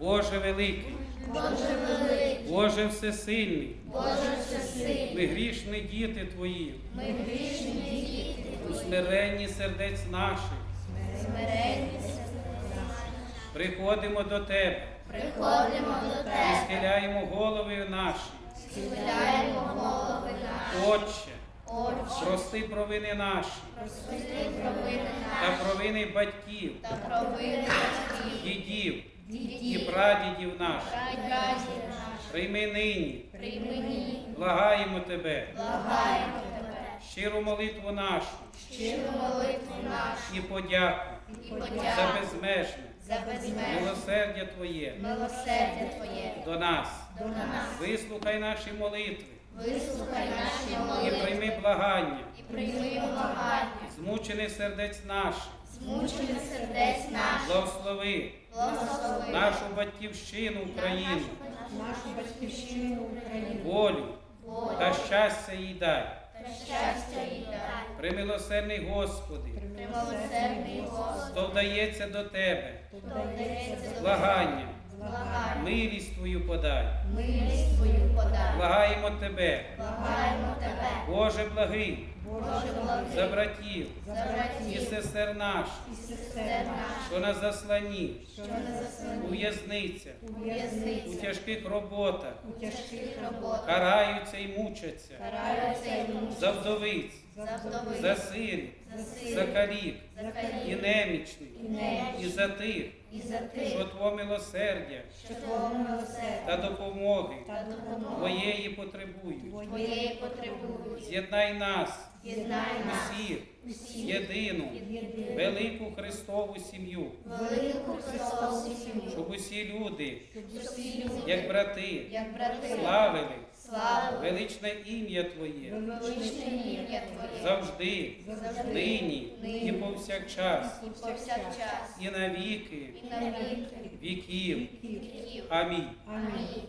Боже великий, Боже великий, Боже всесильний, Боже всесильний, ми грішні діти Твої, ми грішні діти у Твої, смиренні сердець наших, смиренні приходимо до Тебе. Приходимо до і схиляємо голови наші. схиляємо голови наші, Отче, Отче, прости провини наші прости провини та провини батьків, та провини батьків, дідів і прадідів наших. прадідів наших, Прийми нині, приймені, благаємо Тебе, благаємо Тебе, щиру молитву нашу щиру молитву нашу і подяку і за подяку безмежне за безмежне милосердя Твоє милосердя Твоє до нас. до нас. Вислухай наші молитви Вислухай наші і прийми благання, і прийми благання, змучених сердець наших, змучених сердець наших, благослови благослови нашу батьківщину Україну, нашу батьківщину Україну. волю волю та щастя їй дай. та щастя і дай. Примилосердний Господи, Примилосердний Господь, хто вдається до Тебе, хто вдається до благання, благання, милість Твою подай. милість Твою подай. Благаємо Тебе, Благаємо Тебе, Боже благий, Боже благий, за братів за і сестер наш, і сестер наш. що на засланні, що не у заслані в'язницях, у у в'язниці, тяжких роботах, у тяжких роботах, караються і мучаться. Караються і мучаться, за вдовиць, за вдовиць, за сирів, за за за і калів, немічних, і немічних, і за тих, і за тих, що Твого милосердя. Що Твого милосердя. Та допомоги. Та допомоги. Твоєї потребують. Твоєї потребують. З'єднай нас, Єднай нас усіх, усіх, єдину, велику Христову сім'ю, щоб усі люди, як брати, славили славили величне ім'я Твоє ім'я Твоє, завжди, завжди, нині і повсякчас, і повсякчас, і на віки і на віки віків. віків. Амінь. Амінь.